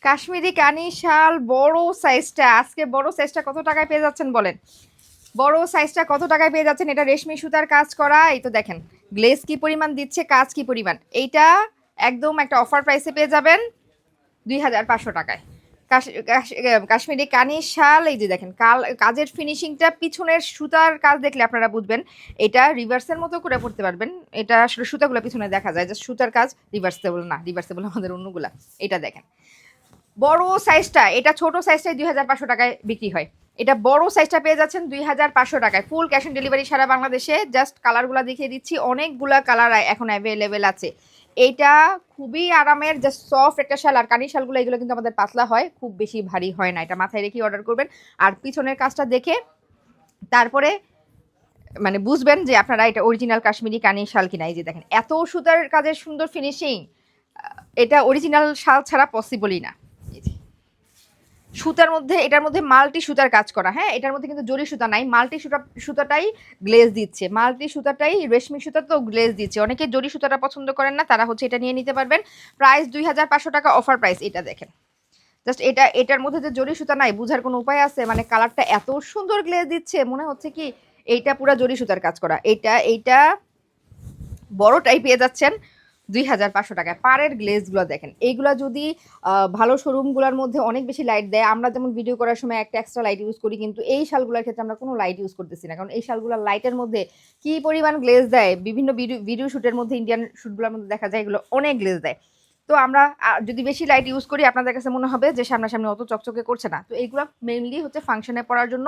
কাশ্মীরি কানি শাল বড় সাইজটা আজকে বড় সাইজটা কত টাকায় পেয়ে যাচ্ছেন বলেন? বড় সাইজটা কত টাকায় পেয়ে যাচ্ছেন? এটা রেশমি সুতার কাজ করা, এই তো দেখেন। গ্লেজ কি পরিমাণ দিচ্ছে, কাজ কি পরিমাণ? এইটা একদম একটা অফার প্রাইসে পেয়ে যাবেন দুই হাজার পাঁচশো টাকায়। কাশ- কাশ- কাশ্মীরি কানি শাল, এই যে দেখেন, কাল, কাজের ফিনিশিংটা পিছনের সুতার কাজ দেখলে আপনারা বুঝবেন, এটা রিভার্সের মতো করে পড়তে পারবেন। এটা আসলে সুতাগুলো পিছনে দেখা যায় যে সুতার কাজ রিভার্সেবল না রিভার্সেবল আমাদের অন্যগুলা। এটা দেখেন। বড় সাইজটা এটা ছোট সাইজটাই দুই হাজার পাঁচশো টাকায় বিক্রি হয়। এটা বড় সাইজটা পেয়ে যাচ্ছেন দুই হাজার পাঁচশো টাকায়। ফুল ক্যাশ অন ডেলিভারি সারা বাংলাদেশে জাস্ট কালারগুলো দেখিয়ে দিচ্ছি। অনেকগুলা কালার এখন অ্যাভেলেবেল আছে। এইটা খুবই আরামের জাস্ট সফট একটা শাল। আর কানি শালগুলো, এগুলো কিন্তু আমাদের পাতলা হয়, খুব বেশি ভারী হয় না। এটা মাথায় রেখে অর্ডার করবেন। আর পিছনের কাজটা দেখে, তারপরে মানে বুঝবেন যে আপনারা এটা অরিজিনাল কাশ্মীরি কানি শাল কিনা। এই যে দেখেন, এত সুতার কাজের সুন্দর ফিনিশিং এটা অরিজিনাল শাল ছাড়া পসিবলই না। সুতার মধ্যে, এটার মধ্যে মাল্টি সুতার কাজ করা হ্যাঁ? এটার মধ্যে কিন্তু জরি সুতা নাই, মাল্টি সুতা, সুতাটাই গ্লেজ দিচ্ছে। মাল্টি সুতাটাই রেশমি সুতা তো গ্লেজ দিচ্ছে। অনেকে জরি সুতাটা পছন্দ করেন না, তারা হচ্ছে এটা নিয়ে নিতে পারবেন। প্রাইস দুই হাজার পাঁচশো টাকা, অফার প্রাইস এটা দেখেন। জাস্ট এটা, এটার মধ্যে যে জরি সুতা নাই, বুঝার কোনো উপায় আছে? মানে কালারটা এত সুন্দর গ্লেজ দিচ্ছে, মনে হচ্ছে কি এইটা পুরো জরি সুতার কাজ করা। এইটা এইটা বড়টাই পেয়ে যাচ্ছেন দুই হাজার পাঁচশো টাকায়। পাড়ের গ্লেজগুলো দেখেন। এইগুলো যদি ভালো শোরুমগুলোর মধ্যে অনেক বেশি লাইট দেয়, আমরা যেমন ভিডিও করার সময় একটা এক্সট্রা লাইট ইউজ করি, কিন্তু এই শালগুলোর ক্ষেত্রে আমরা কোনো লাইট ইউজ করতেছি না। কারণ এই শালগুলোর লাইটের মধ্যে কি পরিমাণ গ্লেজ দেয়, বিভিন্ন ভিডিও ভিডিও শ্যুটের মধ্যে ইন্ডিয়ান শ্যুটগুলোর মধ্যে দেখা যায়, এগুলো অনেক গ্লেজ দেয়। তো আমরা যদি বেশি লাইট ইউজ করি, আপনাদের কাছে মনে হবে যে সামনাসামনি অত চকচকে করছে না। তো এইগুলো মেইনলি হচ্ছে ফাংশনে পড়ার জন্য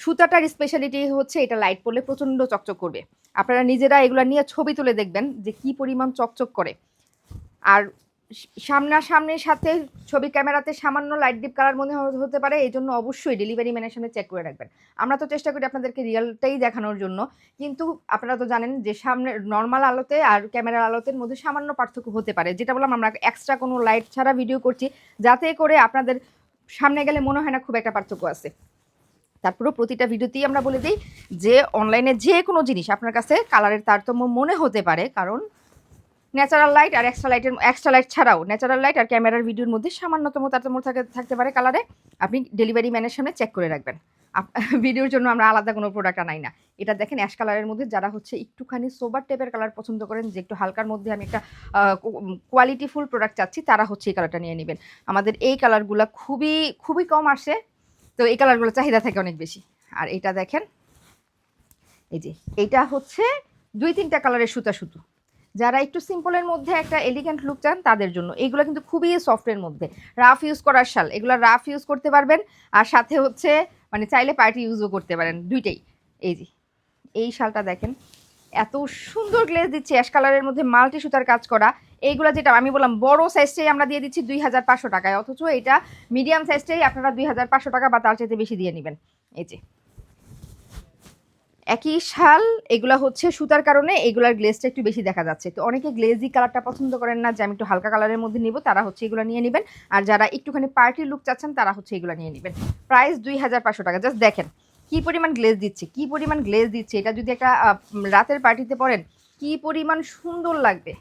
সুতাটার স্পেশালিটি হচ্ছে এটা লাইট পড়লে প্রচণ্ড চকচক করবে। আপনারা নিজেরা এগুলো নিয়ে ছবি তুলে দেখবেন যে কি পরিমাণ চকচক করে। আর সামনাসামনির সাথে ছবি ক্যামেরাতে সামান্য লাইট ডিপ কালার মনে হতে পারে, এই জন্য অবশ্যই ডেলিভারি ম্যানের সামনে চেক করে রাখবেন। আমরা তো চেষ্টা করি আপনাদেরকে রিয়েলটাই দেখানোর জন্য, কিন্তু আপনারা তো জানেন যে সামনে নর্মাল আলোতে আর ক্যামেরার আলোতের মধ্যে সামান্য পার্থক্য হতে পারে। যেটা বললাম, আমরা এক্সট্রা কোনো লাইট ছাড়া ভিডিও করছি, যাতে করে আপনাদের সামনে গেলে মনে হয় না খুব একটা পার্থক্য আছে। তারপরেও প্রতিটা ভিডিওতেই আমরা বলে দিই যে অনলাইনে যে কোনো জিনিস আপনার কাছে কালারের তারতম্য মনে হতে পারে, কারণ ন্যাচারাল লাইট আর এক্সট্রা লাইটের এক্সট্রা লাইট ছাড়াও ন্যাচারাল লাইট আর ক্যামেরার ভিডিওর মধ্যে সামান্যতম তারতম্য থাকে, থাকতে পারে কালারে আপনি ডেলিভারি ম্যানের সামনে চেক করে রাখবেন। ভিডিওর জন্য আমরা আলাদা কোনো প্রোডাক্ট আনাই না। এটা দেখেন অ্যাশ কালারের মধ্যে যারা হচ্ছে একটুখানি সোবার টাইপের কালার পছন্দ করেন, যে একটু হালকার মধ্যে আমি একটা কোয়ালিটিফুল প্রোডাক্ট চাচ্ছি, তারা হচ্ছে এই কালারটা নিয়ে নেবেন। আমাদের এই কালারগুলো খুবই খুবই কম আসে তো এই কালারগুলো চাহিদা থাকে অনেক বেশি। আর এটা দেখেন, এই যে এইটা হচ্ছে দুই তিনটা কালারের সুতা সুতো। যারা একটু সিম্পলের মধ্যে একটা এলিগেন্ট লুক চান, তাদের জন্য। এইগুলো কিন্তু খুবই সফটের মধ্যে। রাফ ইউজ করার শাল, এগুলো রাফ ইউজ করতে পারবেন। আর সাথে হচ্ছে মানে চাইলে পার্টি ইউজও করতে পারেন, দুইটাই। এই যে, এই শালটা দেখেন এত সুন্দর গ্লেজ দিচ্ছে অ্যাশ কালারের মধ্যে মাল্টি সুতার কাজ করা। এইগুলো যেটা আমি বললাম, বড় সাইজটাই আমরা দিয়ে দিচ্ছি দুই হাজার পাঁচশো টাকায়। অথচ এটা মিডিয়াম সাইজটাই আপনারা দুই হাজার পাঁচশো টাকা বা তার চাইতে বেশি দিয়ে নেবেন। এই যে। একই শাল, এগুলা হচ্ছে সুতার কারণে এগুলার গ্লেজটা একটু বেশি দেখা যাচ্ছে। তো অনেকে গ্লেজি কালারটা পছন্দ করেন না, যে আমি একটু হালকা কালারের মধ্যে নিব, তারা হচ্ছে এগুলো নিয়ে নেবেন। আর যারা একটুখানি পার্টি লুক চাচ্ছেন, তারা হচ্ছে এগুলো নিয়ে নেবেন। প্রাইস দুই হাজার পাঁচশো টাকা জাস্ট দেখেন। কি পরিমাণ গ্লেজ দিচ্ছে, কি পরিমাণ গ্লেজ দিচ্ছে, এটা যদি একটা রাতের পার্টিতে পরেন, কি পরিমাণ সুন্দর লাগবে,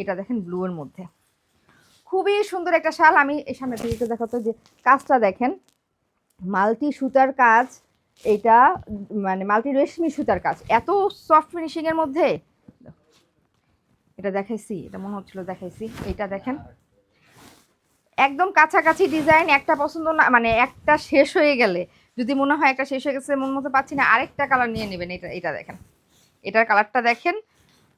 এটা দেখেন ব্লুয়ের মধ্যে। খুবই সুন্দর একটা শাল, আমি এই সামনে থেকে দেখাতো যে কাজটা দেখেন, মাল্টি সুতার কাজ, এটা মানে মাল্টি রেশমি সুতার কাজ, এত সফট ফিনিশিং এর মধ্যে। এটা দেখাইছি, এটা মনে হচ্ছিল দেখাইছি, এটা দেখেন। একদম কাছাকাছি ডিজাইন একটা পছন্দ না মানে একটা শেষ হয়ে গেলে। যদি মনে হয় একটা শেষ হয়ে গেছে, মন মতো পাচ্ছি না, আরেকটা কালার নিয়ে নেবেন। এটা এটা দেখেন। এটার কালারটা দেখেন।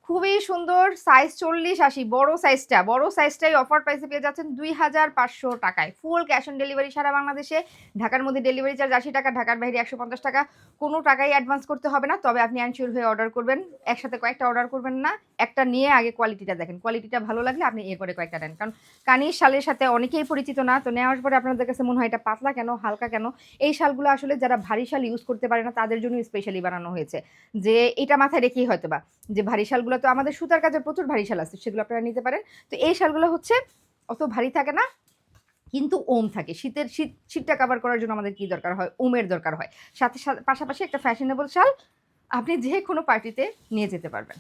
খুবই সুন্দর সাইজ চল্লিশ আশি, বড় সাইজটা বড় সাইজটাই অফার প্রাইসে পেয়ে যাচ্ছেন দুই হাজার পাঁচশো টাকায়। ফুল ক্যাশ অন ডেলিভারি সারা বাংলাদেশে। ঢাকার মধ্যে ডেলিভারি চার্জ আশি টাকা, ঢাকার বাইরে একশো পঞ্চাশ টাকা। কোনো টাকাই অ্যাডভান্স করতে হবে না, তবে আপনি অ্যানশিওর হয়ে অর্ডার করবেন। একসাথে কয়েকটা অর্ডার করবেন না, একটা নিয়ে আগে কোয়ালিটিটা দেখেন। কোয়ালিটিটা ভালো লাগলে আপনি এ করে কয়েকটা নেন কারণ কানির শালের সাথে অনেকেই পরিচিত না, তো নেওয়ার পরে আপনাদের কাছে মনে হয় এটা পাতলা কেন, হালকা কেন? এই শালগুলো আসলে যারা ভারী শাল ইউজ করতে পারে না, তাদের জন্য স্পেশালি বানানো হয়েছে। যে এটা মাথায় রেখেই হয়তো বা যে ভারী শালগুলো তো আমাদের সুতার কাজে প্রচুর ভারী শাল আছে, সেগুলো আপনারা নিতে পারেন। তো এই শালগুলো হচ্ছে অত ভারী থাকে না, কিন্তু ওম থাকে। শীতের শীত, শীতটা কাভার করার জন্য আমাদের কি দরকার হয়? ওমের দরকার হয়। সাথে সাথে, পাশাপাশি একটা ফ্যাশনেবল শাল আপনি যে কোনো পার্টিতে নিয়ে যেতে পারবেন।